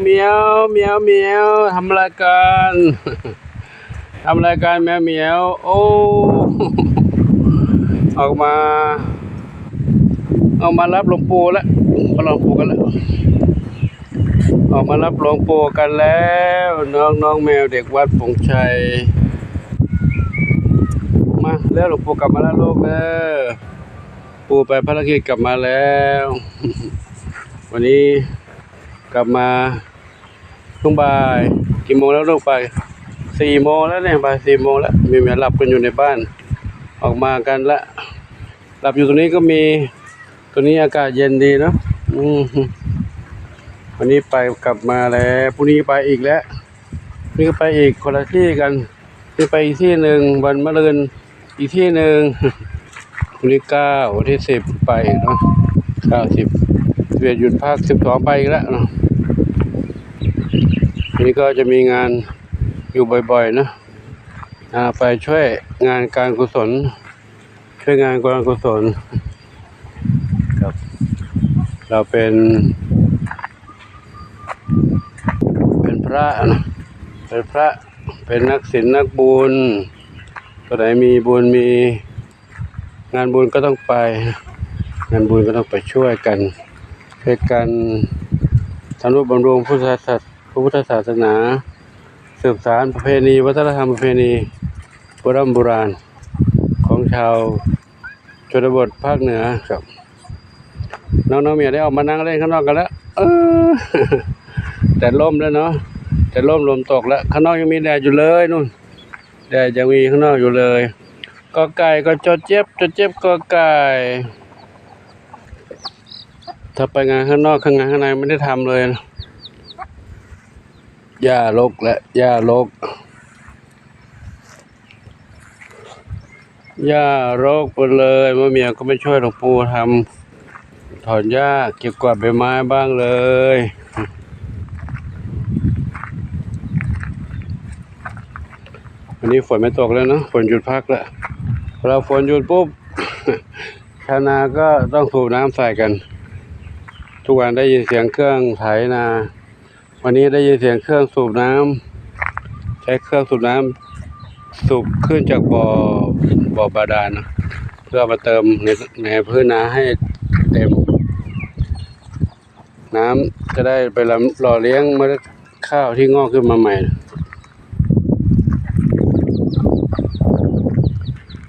เมียวเมียวเมียวทำรายการทำรายการแมวเมียวโอ้ออกมา ออกมารับหลวงปู่แล้วมาหลวงปู่กันแล้วออกมารับหลวงปู่กันแล้ว น้องน้องแมวเด็กวัดปงชัยมาแล้วหลวงปู่กลับมาแล้วลูกเด้อปู่ไปภารกิจกลับมาแล้ว วันนี้ กลับมาช่วงบ่ายกี่โมงแล้วลูกไปสี่โมงแล้วเนี่ยบ่ายสี่โมงแล้ว มีแม่หลับกันอยู่ในบ้าน ออกมากันละ หลับอยู่ตรงนี้ก็มี ตัวนี้อากาศเย็นดีเนาะอืมวันนี้ไปกลับมาแล้วพรุ่งนี้ไปอีกแล้วนี้ก็ไปอีกคนละที่กันนี่ไปอีกที่หนึ่งวันมะรืนอีกที่หนึ่งวันที่เก้าวันที่สิบไปเนาะเก้าสิบสิบเอ็ดหยุดพักสิบสองไปอีกแล้วเนาะ นี้ก็จะมีงานอยู่บ่อยๆนะไปช่วยงานการกุศล ช่วยงานการกุศลครับเราเป็น เป็นพระนะเป็นพระเป็นนักศีลนักบุญตัวไหนมีบุญมีงานบุญก็ต้องไป งานบุญก็ต้องไปช่วยกันช่วยกันทำรูปบำรุงพุทธศาส พระพุทธศาสนา สืบสารประเพณีวัฒนธรรมประเพณีโบราณโบราณ ของชาวชนบทภาคเหนือครับน้องๆเมียได้ออกมานั่งเล่นข้างนอกกันแล้วแต่ล่มแล้วเนาะแต่ล่มลมตกแล้ว ข้างนอกยังมีแดดอยู่เลยนู่นแดดยังมีข้างนอกอยู่เลยก็ไก่ก็จดเจ็บจดเจ็บก็ไก่ถ้าไปงานข้างนอกข้างงานข้างในไม่ได้ทำเลยนะ หญ้าลกและหญ้าลกหญ้ารกไปเลยมะเมียก็ไม่ช่วยหลวงปู่ทำถอนหญ้าเก็บกวาดใบไม้บ้างเลยวันนี้ฝนไม่ตกแล้วเนอะฝนหยุดพักแล้วพอเราฝนหยุดปุ๊บชาวนาก็ต้องสูบน้ำใส่กัน ทุกวันได้ยินเสียงเครื่องไถนา วันนี้ได้ยินเสียงเครื่องสูบน้ำใช้เครื่องสูบน้ำสูบขึ้นจากบ่อบ่อบาดาลนะเพื่อมาเติมในในพื้นนาให้เต็ม น้ำจะได้ไปลหล่อเลี้ยงเมล็ดข้าวที่งอกขึ้นมาใหม่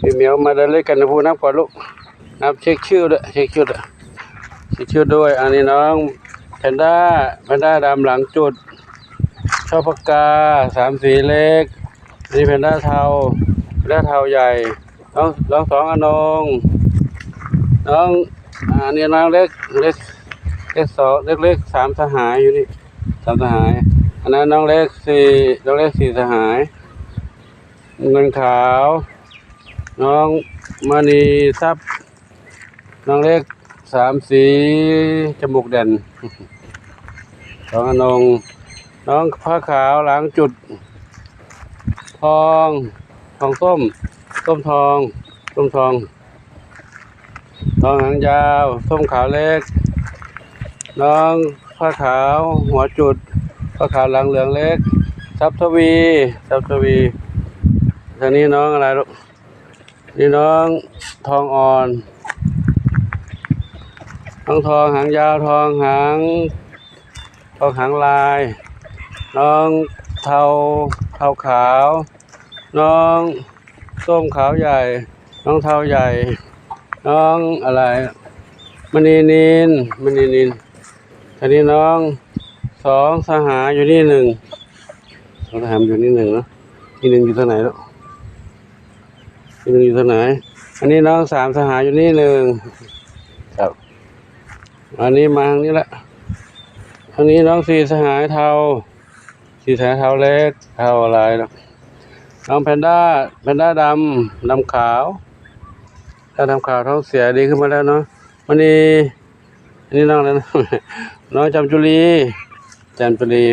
พี่เหมียวมาเดินเล่นกันนะพูนับก่อนลูกนับเช็คชื่อด้วยเช็คชื่อด้วยเช็คชื่อด้วย อันนี้น้อง แพนด้าแพนด้าดำหลังจุดชอบปากกาสามสีเล็กอันนี้แพนด้าเทาแพนด้าเทาใหญ่น้องน้องสองอนงน้องอันนี้น้องเล็กเล็กเล็กสองเล็กเล็กสามสหายอยู่นี่สามสหายอันนั้นน้องเล็กสี่น้องเล็กสี่สหายเงินขาว น้องมณีทรัพย์น้องเล็ก สามสีจมูกแด่นสองอนงน้องผ้าขาวหลังจุด ทอง ทองส้ม ส้มทองส้มทอง ทองหางยาว ส้มขาวเล็ก น้องผ้าขาวหัวจุดผ้าขาวหลังเหลืองเล็กทรัพย์ทวีทรัพย์ทวีทางนี้น้องอะไรลูกนี่น้องทองอ่อน น้องทองหางยาวทองหางทองหางลาย น้องเทาเทาขาว น้องส้มขาวใหญ่ น้องเทาใหญ่ น้องอะไรมณีนินมณีนินอันนี้น้องสองสหายอยู่นี่หนึ่งสองสหายอยู่นี่หนึ่งเนอะนี่หนึ่งอยู่ทางไหนแล้วนี่หนึ่งอยู่ทางไหน อันนี้น้องสามสหายอยู่นี่หนึ่ง อันนี้มาทางนี้ละอันนี้น้องสี่สหายเทา สี่สหายเทาเล็ก เทาอะไรนะน้องแพนด้า แพนด้าดำ ดำขาว ถ้าดำขาวท้องเสียดีขึ้นมาแล้วเนาะวันนี้อันนี้น้องอะไรนะน้องจำจุลีจำจุลี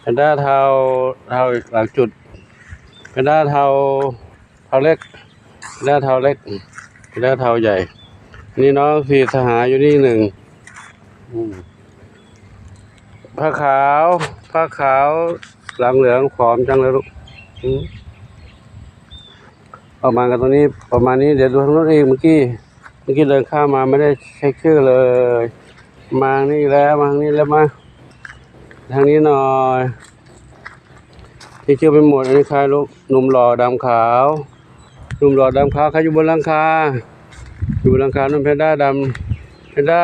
แพนด้าเทา เทาหลังจุด แพนด้าเทา เทาเล็กแร่เทาเล็กแร่เทาใหญ่ นี่น้องสีสหายอยู่นี่หนึ่ง ผ้าขาวผ้าขาวหลังเหลืองผอมจังเลยลูกอืมประมาณกันตรงนี้ประมาณนี้เดี๋ยวดูทางโน้นเองเมื่อกี้เมื่อกี้เดินข้ามมาไม่ได้เช็คชื่อเลย มานี่แล้วมาทางนี้แล้วมาทางนี้หน่อยที่ชื่อเป็นหมดอันนี้ใครลูกหนุ่มหล่อดำขาวหนุ่มหล่อดำขาวใครอยู่บนหลังคาอยู่บนหลังคานุ่มเพนด้าดำ ด้า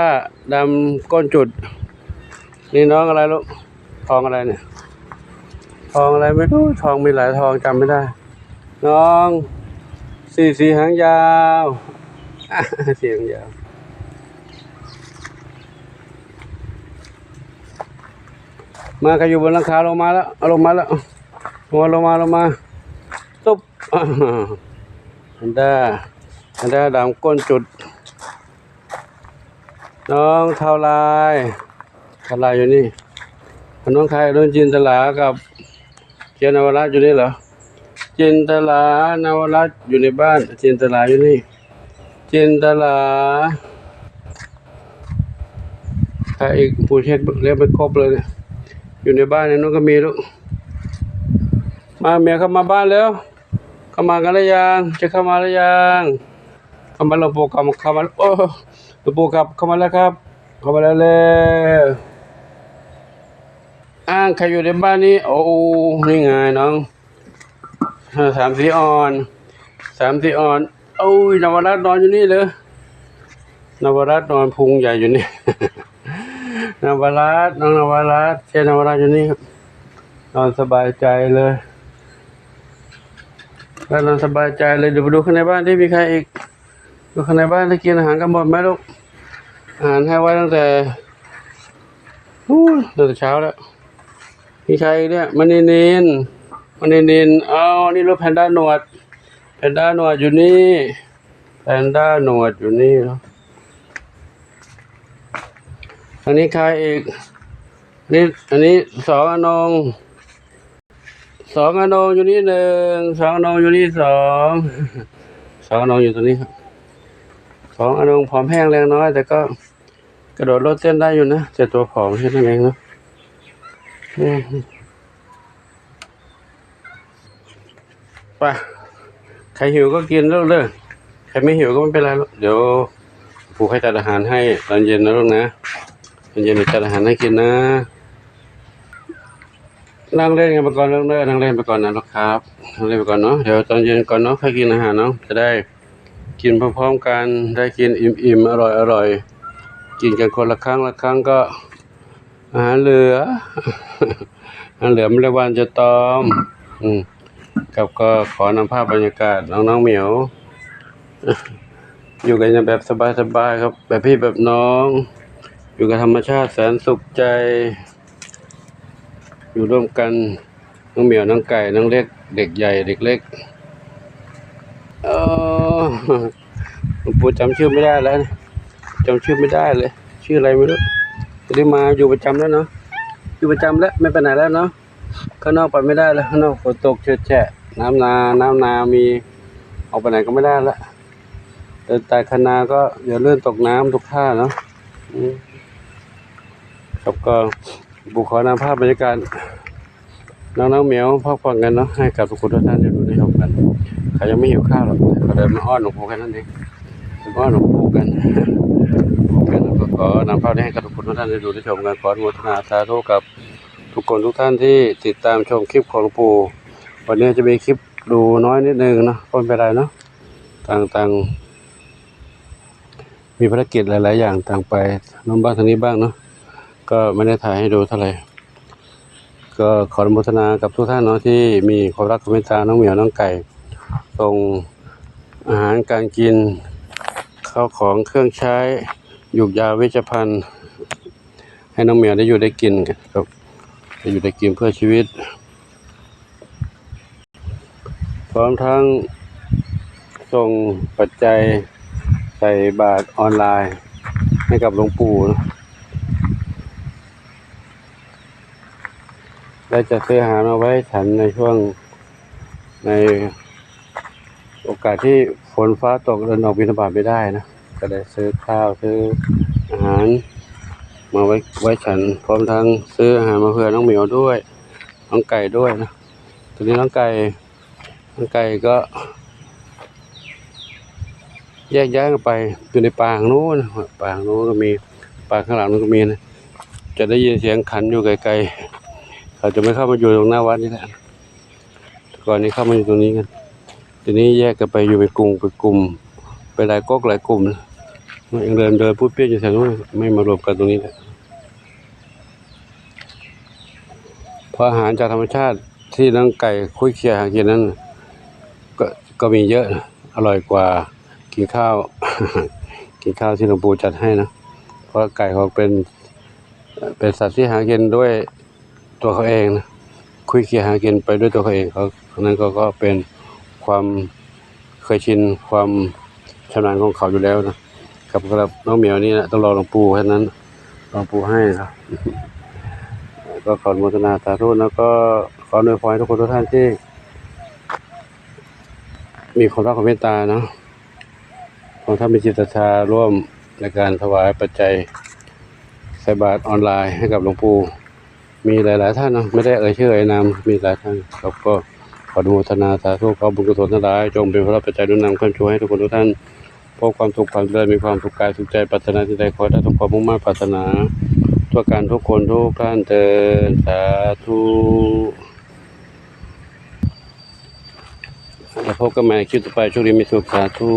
ดำก้นจุด นี่น้องอะไรลูกทองอะไรเนี่ย ทองอะไรไม่รู้ ทองมีหลายทองจำไม่ได้ น้องสีสีหางยาวอะสีหางยาวมาใครอยู่บนหลังคาลงมาแล้วลงมาแล้วลงมาลงมาลงมาตุ๊บอ่าอันด้าอันด้าดำก้นจุด น้องเท่าลายเท่าลายอยู่นี่น้องใครโดนจินตลากับเจนนวรัตอยู่นี่เหรอจินตลานวรัตอยู่ในบ้าน จินตลาอยู่นี่ จินตลาใครอีกผู้เช็คเรียกไปครบเลยเนี่ยอยู่ในบ้านในนู้นก็มีลูกมาเมียเข้ามาบ้านแล้ว เข้ามากันหรือยังจะเข้ามาหรือยังเข้ามาลวงปู่เข้ามเข้ามาโอ้ หลวปูครับเข้ามาแล้วครับ เข้ามาแล้วเลยอ้างใครอยู่ในบ้านนี้ โอ้นี่ไงน้องสามสีอ่อน สามสีอ่อนโอ้ยนวรัตน์นอนอยู่นี่เลยนวรัตน์นอนพุงใหญ่อยู่นี่นวรัตน์น้องนวรัตน์เช่นนวรัตน์อยู่นี่ครับนอนสบายใจเลยแล้วนอนสบายใจเลยเดี๋ยวไปดูข้างในบ้านที่มีใครอีก ดูข้างในบ้านได้กินอาหารกันหมดไหมลูก อาหารให้ไว้ตั้งแต่อู้ตั้งแต่เช้าแล้วมีใครเนี่ยมันนินนมันนินนเอานี่รถแพนด้าหนวด แพนด้าหนวดอยู่นี่ แพนด้าหนวดอยู่นี่เนาะอันนี้ใครอีกนี่อันนี้สองอนงสองอนงอยู่นี่หนึ่งสองอนงอยู่นี่สองสองอนงอยู่ตรงนี้ครับ สองอนงผอมแห้งแรงน้อย แต่ก็กระโดดโลดเต้นได้อยู่นะแต่ตัวผอมแค่นั้นเองเนาะไปใครหิวก็กินเลิกเลยใครไม่หิวก็ไม่เป็นไรหรอกเดี๋ยวปู่ให้จัดอาหารให้ตอนเย็นนะลูกนะมันเย็นจัดอาหารให้กินนะ นั่งเล่นกันไปก่อนนั่งเล่นนั่งเล่นไปก่อนนะลูกครับนั่งเล่นไปก่อนเนาะเดี๋ยวตอนเย็นก่อนเนาะค่อยกินอาหารเนาะจะได้ กินพร้อมๆกันได้กินอิ่มๆอร่อยๆกินกันคนละครั้งละครั้งก็อาหารเหลืออาหารเหลือไม่ได้วันจะตอมอืมกับก็ขอนำภาพบรรยากาศน้องๆเหมียว อยู่กันอย่างแบบสบายๆครับ แบบพี่แบบน้อง อยู่กับธรรมชาติแสนสุขใจ อยู่ร่วมกันน้องเหมียวน้องไก่น้องเล็ก เด็กใหญ่เด็กเล็ก เออ หลวงปู่จำชื่อไม่ได้แล้วนะจำชื่อไม่ได้เลย ชื่ออะไรไม่รู้จะได้มาอยู่ประจำแล้วเนาะอยู่ประจำแล้วไม่ไปไหนแล้วเนาะข้างนอกไปไม่ได้แล้วข้างนอกฝนตกเฉอะแฉะน้ำนา น้ำนามีออกไปไหนก็ไม่ได้ละเดินตายคันาก็อย่าเลื่อนตกน้ำทุกท่าเนาะครับก็บุขอนำภาพบรรยากาศน้องๆเหมียวพักผ่อนกันเนาะให้กับทุกคนทุกท่านได้ดูได้ชมกัน ใครยังไม่หิวข้าวหรอกก็เดินมาอ้อนหลวงปู่แค่นั้นเองมาอ้อนหลวงปู่กันกันแล้วก็ขอนำภาพนี้ให้กับทุกคนทุกท่านได้ดูได้ชมกันขออนุโมทนาสาธุกับทุกคนทุกท่านที่ติดตามชมคลิปของหลวงปู่วันนี้จะมีคลิปดูน้อยนิดนึงนะก็ไม่เป็นไรเนาะต่างๆ มีภารกิจหลาย ๆ อย่างต่างไปน้องบ้างทางนี้บ้างเนาะก็ไม่ได้ถ่ายให้ดูเท่าไหร่ก็ขออนุโมทนากับทุกท่านเนาะที่มีความรักความเมตตาน้องเหมียวน้องไก่ ส่งอาหารการกินข้าวของเครื่องใช้หยุกยาเวชภัณฑ์ ให้น้องเมียวได้อยู่ได้กินครับได้อยู่ได้กินเพื่อชีวิต พร้อมทั้งส่งปัจจัยใส่บาทออนไลน์ ให้กับหลวงปู่นะได้จะซื้ออาหารมาไว้ฉันในช่วงใน กาสที่ฝนฟ้าตกเดินออกบิณฑบาตไม่ได้นะก็ได้ซื้อข้าวซื้ออาหาร มาไว้ไว้ฉันพร้อมทั้งซื้ออาหารมาเพื่อน้องเหมียวด้วยน้องไก่ด้วยนะตอนนี้น้องไก่น้องไก่ก็ แยกย้ายกันไปอยู่ในป่าข้างนู้นป่าข้างนู้นก็มีป่าข้างหลังนู้นก็มีนะจะได้ยินเสียงขันอยู่ไกลๆเขาจะไม่เข้ามาอยู่ตรงหน้าวัดนี่แหละก่อนนี้เข้ามาอยู่ตรงนี้กัน ทีนี้แยกกันไปอยู่เป็นกลุ่มเป็นกลุ่มไปหลายก๊กหลายกลุ่มนะยังเดินเดินพูดเปี้ยนอยู่แถวนู้นไม่มารวมกันตรงนี้แหละพราะอาหารจากธรรมชาติที่น้องไก่คุยเคียหากินนั้นก็ก็มีเยอะอร่อยกว่ากินข้าว กินข้าวที่หลวงปู่จัดให้นะเพราะไก่เขาเป็นเป็นสัตว์ที่หากินด้วยตัวเขาเองนะคุยเคียหากินไปด้วยตัวเขาเองเขาเพราะนั้นก็ก็เป็น ความเคยชินความชำนาญของเขาอยู่แล้วนะครับสำหรับน้องเหมียวนี่นะต้องรอหลวงปู่แค่นั้นหลวงปู่ให้ครับ ก็ขอนุโมทนาสาธุแล้วก็ขออวยพรให้ทุกคนทุกท่านที่ มีความรักความเมตตาเนาะของท่านมีจิตศรัทธาร่วมในการถวายปัจจัยใส่บาตรออนไลน์ให้กับหลวงปู่มีหลาย ๆ ท่านนะไม่ได้เอ่ยชื่อเอ่ยนามมีหลายท่านครับก็ ขออนุโมทนาสาธุขอบุญกุศลทั้งหลายจงเป็นพระปัจจัยนุนนำความช่วยให้ทุกคนทุกท่านพบความสุขความเจริญมีความสุขกายสุขใจปรารถนาที่ใดขอให้ได้ทุกความมุ่งมั่นปรารถนาทั่วการทุกคนทุกท่านเดินสาธุแล้วพบกันใหม่คลิปต่อไปช่วงนี้มีสุขสาธุ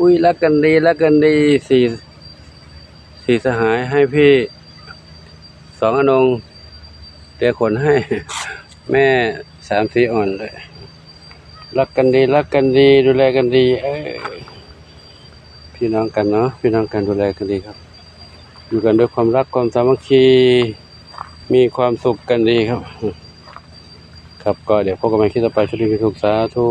อุ้ยรักกันดีรักกันดีสี่สี่สหายให้พี่ สองอนงเตียขนให้ แม่สามสีอ่อนเลยรักกันดีรักกันดี ดูแลกันดีเอ้ยพี่น้องกันเนาะพี่น้องกันดูแลกันดีครับ อยู่กันด้วยความรักความสามัคคีมีความสุขกันดีครับ ครับก็เดี๋ยวพบกันใหม่คลิปต่อไปช่วงนี้มีสุขสาธุ